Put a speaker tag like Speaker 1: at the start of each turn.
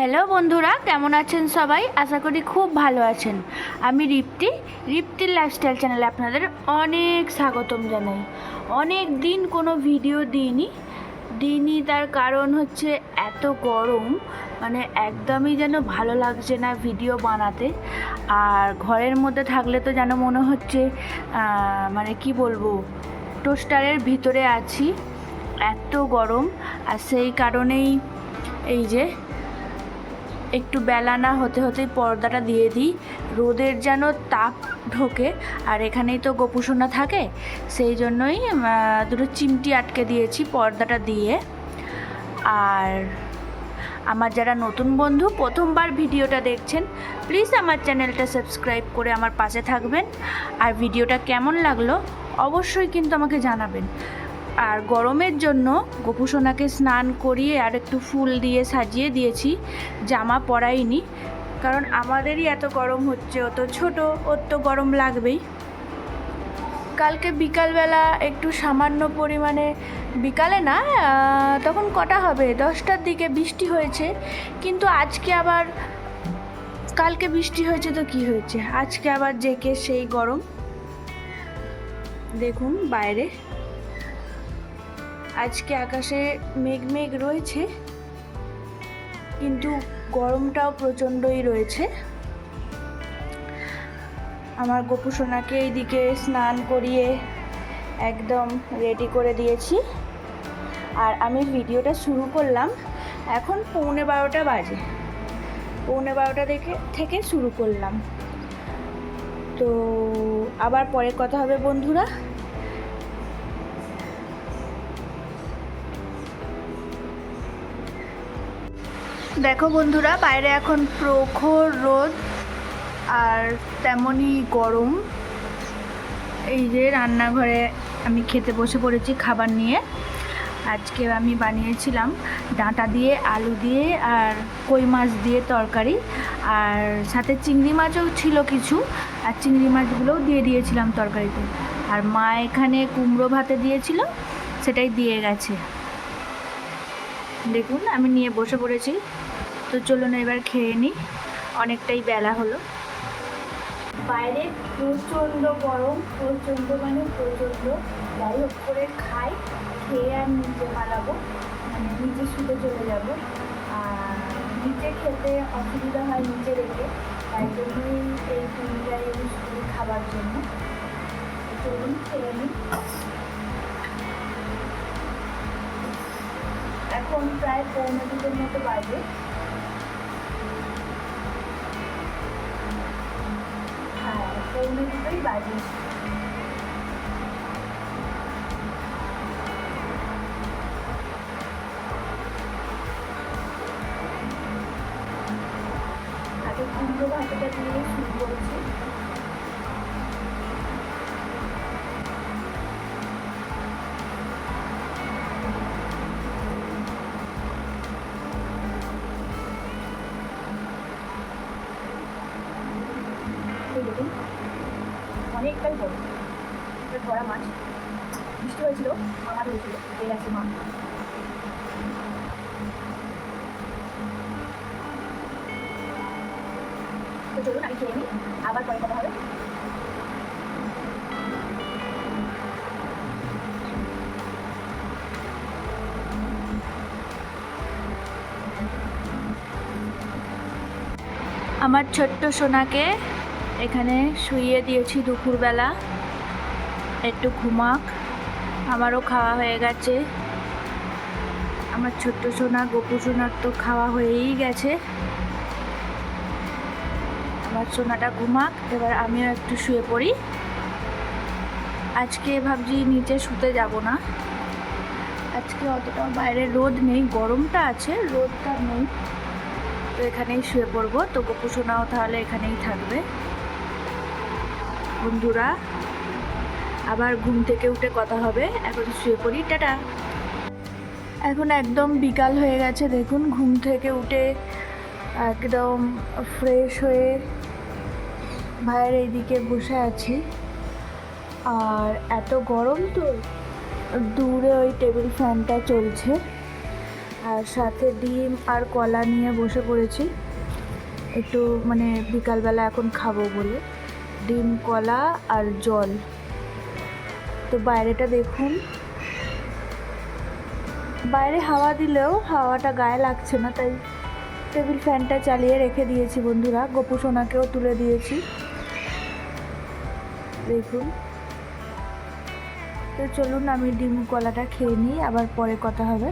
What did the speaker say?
Speaker 1: Hello বন্ধুরা, কেমন আছেন সবাই? আশা করি খুব ভালো আছেন। আমি রিপ্তি রিপ্তির লাইফস্টাইল চ্যানেলে আপনাদের অনেক স্বাগতম জানাই। অনেক দিন কোনো ভিডিও দিইনি। দিইনি তার কারণ হচ্ছে এত গরম মানে একদমই যেন ভালো লাগছে না ভিডিও বানাতে। আর ঘরের মধ্যে থাকলে তো যেন মনে হচ্ছে মানে কি বলব টোস্টারের ভিতরে আছি, এত গরম। আর সেই কারণেই এই যে একটু বেলা না হতে পর্দাটা দিয়ে দিই। রোদের যেন তাপ ঢোকে, আর এখানেই তো গোপুসোনা থাকে, সেই জন্যই দুটো চিমটি আটকে দিয়েছি পর্দাটা দিয়ে। আর আমার যারা নতুন বন্ধু, প্রথমবার ভিডিওটা দেখছেন প্লিজ আমার চ্যানেলটা সাবস্ক্রাইব করে আমার পাশে থাকবেন। আর ভিডিওটা কেমন লাগল, অবশ্যই কিন্তু আমাকে জানাবেন। আর গরমের জন্য গোপুসোনাকে স্নান করিয়ে আর একটু ফুল দিয়ে সাজিয়ে দিয়েছি, জামা পরাইনি। কারণ আমাদেরই এত গরম হচ্ছে ও তো ছোটো ওর তো গরম লাগবেই। কালকে বিকালবেলা একটু সামান্য পরিমাণে, বিকালে না তখন কটা হবে? দশটার দিকে বৃষ্টি হয়েছে, কিন্তু আজকে আবার, কালকে বৃষ্টি হয়েছে তো কি হয়েছে? আজকে আবার জেকে সেই গরম। দেখুন বাইরে। আজকে আকাশে মেঘ মেঘ রয়েছে, কিন্তু গরমটাও প্রচণ্ডই রয়েছে। আমার গোপুসোনাকে এইদিকে স্নান করিয়ে একদম রেডি করে দিয়েছি। আর আমি ভিডিওটা শুরু করলাম, এখন পৌনে বারোটা বাজে। পৌনে বারোটা দেখে, থেকে শুরু করলাম। তো আবার পরে কথা হবে বন্ধুরা। দেখো বন্ধুরা, বাইরে এখন প্রখর রোদ আর তেমনই গরম। এই যে রান্নাঘরে আমি খেতে বসে পড়েছি খাবার নিয়ে। আজকে আমি বানিয়েছিলাম ডাঁটা দিয়ে, আলু দিয়ে আর কই মাছ দিয়ে তরকারি। আর সাথে চিংড়ি মাছও ছিল কিছু, আর চিংড়ি মাছগুলোও দিয়ে দিয়েছিলাম তরকারিতে। আর মা এখানে কুমড়ো ভাতে দিয়েছিল, সেটাই দিয়ে গেছে। দেখুন, আমি নিয়ে বসে পড়েছি। তো চলুন এবার খেয়ে নিই। অনেকটাই বেলা হলো। বাইরে প্রচণ্ড গরম, প্রচণ্ড মানে প্রচণ্ড। যাই হোক করে খাই, খেয়ে আর নিচে পালাবো। মানে নিচে শুতে চলে যাব। আর নিচে খেতে অসুবিধা হয় নিচে রেখে। তাই জন্যই এই তিনটাই ইউজ করি খাবার জন্য। চলুন খেয়ে নিই। এখন প্রায় পৌনে দুটোর মতো বাজে। পৌনে দুটোই বাজে আগে কুমড়ো ভাতটা দিয়ে শুরু করেছি। অনেকটাই বড়। এটা ধরা মাছ। বৃষ্টি হয়েছিল আমার হয়েছিল। এই আছে মা। তো চলুন, আমি খেয়ে নিই। আবার পরে কথা হবে। আমার ছোট্ট সোনাকে এখানে শুইয়ে দিয়েছি দুপুরবেলা। একটু ঘুমাক। আমারও খাওয়া হয়ে গেছে। আমার ছোট্ট সোনা, গোপু সোনার তো খাওয়া হয়েই গেছে। আমার সোনাটা ঘুমাক, এবার আমিও একটু শুয়ে পড়ি। আজকে ভাবছি নিচে শুতে যাব না। আজকে অতটা বাইরে রোদ নেই, গরমটা আছে, রোদটা নেই। তো এখানেই শুয়ে পড়ব। তো গোপু সোনাও তাহলে এখানেই থাকবে। বন্ধুরা, আবার ঘুম থেকে উঠে কথা হবে। এখন শুয়ে পড়ি, টাটা। এখন একদম বিকাল হয়ে গেছে, দেখুন, ঘুম থেকে উঠে একদম ফ্রেশ হয়ে ভাইয়ের এইদিকে বসে আছি। আর এত গরম তো, দূরে ওই টেবিল ফ্যানটা চলছে। আর সাথে ডিম আর কলা নিয়ে বসে পড়েছি। একটু মানে বিকালবেলা এখন খাব বলে। ডিম কলা আর জল। তো বাইরেটা দেখুন। বাইরে হাওয়া দিলেও হাওয়াটা গায়ে লাগছে না, তাই টেবিল ফ্যানটা চালিয়ে রেখে দিয়েছি বন্ধুরা। গোপু সোনাকেও তুলে দিয়েছি। দেখুন। তো চলুন আমি ডিম কলাটা খেয়ে নিই, আবার পরে কথা হবে।